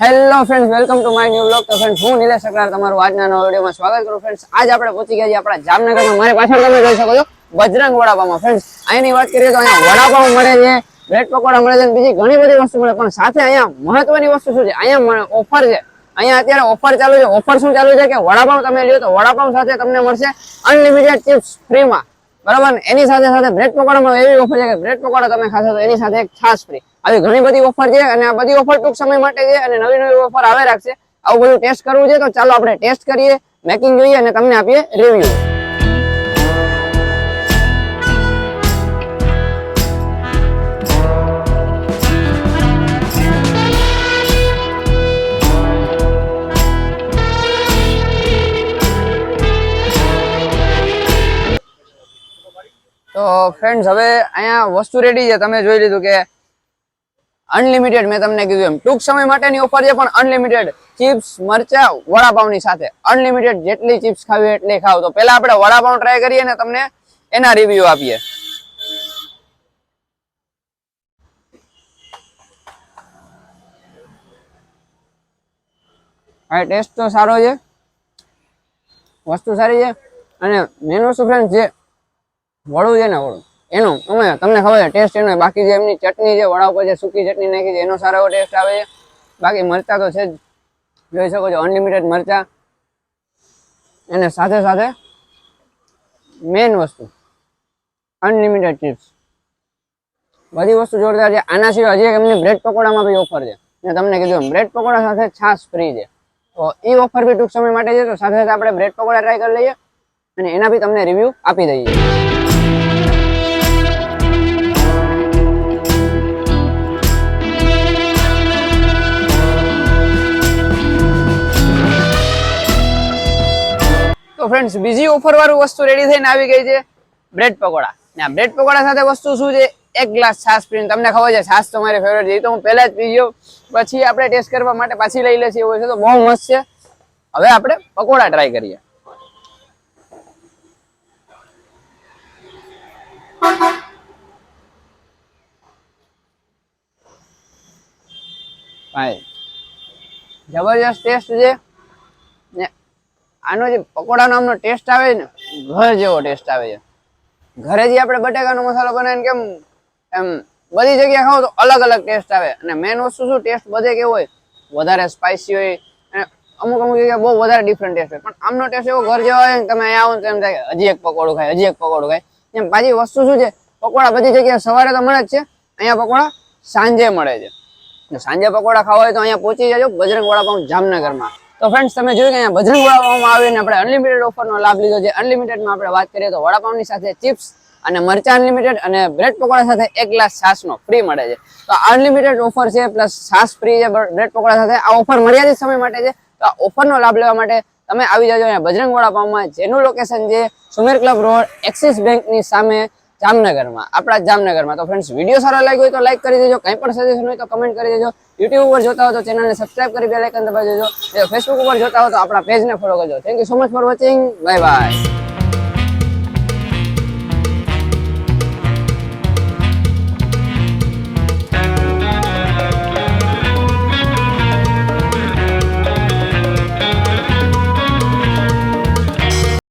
Hello friends welcome to my new blog તો friends હું નિલેશ સકરાર તમારું આજના નવા વિડીયોમાં સ્વાગત કરું ફ્રેન્ડ્સ આજ આપણે પહોંચી ગયા છીએ આપણા જામનગરમાં મારી પાછળ તમે જોઈ શકો છો, બજરંગ વડાપાવમાં. ફ્રેન્ડ્સ અહીંની વાત કરીએ તો અહીંયા વડાપાવ મળે છે, બ્રેડ પકોડા મળે છે બીજી ઘણી બધી વસ્તુ મળે પણ સાથે અહીંયા મહત્વની વસ્તુ શું છે? અહીંયા ઓફર છે. અહીંયા અત્યારે ઓફર ચાલુ છે. ઓફર શું ચાલુ છે કે વડાપાવ તમે લ્યો તો વડાપાવ સાથે તમને મળશે અનલિમિટેડ ચિપ્સ ફ્રીમાં બરાબર એની સાથે સાથે બ્રેડ પકોડામાં એવી ઓફર છે કે બ્રેડ પકોડા તમે ખાશો તો એની સાથે એક છાશ ફ્રી આવી ઘણી બધી ઓફર છે અને આ બધી ઓફર ટૂંક સમય માટે છે અને નવી નવી ઓફર આવે રાખશે. આવું બધું ટેસ્ટ કરવું છે તો ચાલો આપણે ટેસ્ટ કરીએ મેકિંગ જોઈએ અને તમને આપીએ રિવ્યુ તો ફ્રેન્ડ્સ હવે અહીંયા વસ્તુ રેડી છે. તમે જોઈ લીધું કે અનલિમિટેડ મેં તમને કીધું એમ. ટૂંક સમય માટેની ઓફર છે, પણ અનલિમિટેડ ચિપ્સ, મરચા, વડાપાવની સાથે. અનલિમિટેડ જેટલી ચિપ્સ ખાવી એટલી ખાવ તો પહેલા આપણે વડાપાવ ટ્રાય કરીએ અને તમને એના રિવ્યુ આપીએ. હા ટેસ્ટ તો સારો છે. વસ્તુ સારી છે. અને મેન વસ્તુ ફ્રેન્ડ જે વડું છે ને વડું. એનું, અમે તમને ખબર છે ટેસ્ટ એનો, બાકી જે એમની ચટણી છે વડા ઉપર જે સૂકી ચટણી નાખી છે, એનો સારો એવો ટેસ્ટ આવે છે. બાકી મરચાં તો છે જ. જોઈ શકો છો અનલિમિટેડ મરચાં. અને સાથે સાથે મેન વસ્તુ અનલિમિટેડ ચિપ્સ બધી વસ્તુ જોરદાર છે. આના સિવાય હજી એમની બ્રેડ પકોડામાં બી ઓફર છે. મેં તમને કીધું બ્રેડ પકોડા સાથે છાશ ફ્રી છે. તો એ ઓફર બી ટૂંક સમય માટે છે, તો સાથે સાથે આપણે બ્રેડ પકોડા ટ્રાય કરી લઈએ અને એના બી તમને રિવ્યૂ આપી દઈએ. તો ફ્રેન્ડ્સ બીજી ઓફર વાળું વસ્તુ રેડી થઈને આવી ગઈ છે બ્રેડ પકોડા. ને આ બ્રેડ પકોડા સાથે વસ્તુ શું છે? એક ગ્લાસ છાશ પીને, તમને ખબર છે, છાશ તો મારી ફેવરેટ છે. એ તો હું પહેલા જ પી ગયો. પછી આપણે ટેસ્ટ કરવા માટે પાછી લઈ લેશે એવું છે તો બહુ મસ્ત છે. હવે આપણે પકોડા ટ્રાય કરીએ. જબરજસ્ત ટેસ્ટ છે. આનો જે પકોડાનો આમનો ટેસ્ટ આવે ને, ઘર જેવો ટેસ્ટ આવે છે. ઘરે જે આપણે બટેકાનો મસાલો બનાવીને કેમ એમ બધી જગ્યાએ ખાવ તો અલગ અલગ ટેસ્ટ આવે. અને મેન વસ્તુ શું ટેસ્ટ બધે કેવો હોય, વધારે સ્પાઇસી હોય, અને અમુક અમુક જગ્યાએ બહુ વધારે ડિફરન્ટ ટેસ્ટ હોય. પણ આમનો ટેસ્ટ એવો ઘર જેવો હોય ને, તમે અહીંયા આવો એમ થાય હજી એક પકોડું ખાય, હજી એક પકોડું ખાય. એમ પાછી વસ્તુ શું છે, પકોડા બધી જગ્યાએ સવારે તો મળે જ છે, અહીંયા પકોડા સાંજે મળે છે. સાંજે પકોડા ખાવા હોય તો અહીંયા પહોંચી જજો બજરંગ વડાપાઉં જામનગરમાં. તો ફ્રેન્ડ્સ તમે જોયું કે અહીંયા બજરંગ વડાપાઉંમાં અને આપણે અનલિમિટેડ ઓફરનો લાભ લીધો છે. અનલિમિટેડમાં આપણે વાત કરીએ તો વડાપાઉંની સાથે ચિપ્સ અને મરચા અનલિમિટેડ અને બ્રેડ પકોડા સાથે એક ગ્લાસ છાસનો ફ્રી મળે છે. તો અનલિમિટેડ ઓફર છે પ્લસ છાસ ફ્રી છે બ્રેડ પકોડા સાથે. આ ઓફર મર્યાદિત સમય માટે છે. તો આ ઓફરનો લાભ લેવા માટે તમે આવી જાજો અહીંયા બજરંગ વડાપાઉંમાં જેનું લોકેશન છે સુમેર ક્લબ રોડ, એક્સિસ બેંકની સામે. જામનગરમાં. આપણા જામનગરમાં તો ફ્રેન્ડ્સ વીડિયો સારો લાગ્યો હોય તો લાઈક કરી દેજો, કંઈ પણ સજેશન હોય તો કમેન્ટ કરી દેજો. યુટ્યુબ ઉપર જોતા હો તો ચેનલને સબસ્ક્રાઇબ કરી બે આઇકન દબાવી દેજો. ફેસબુક ઉપર જોતા હો તો આપણા પેજને ફોલો કરજો. Thank you so much for watching bye bye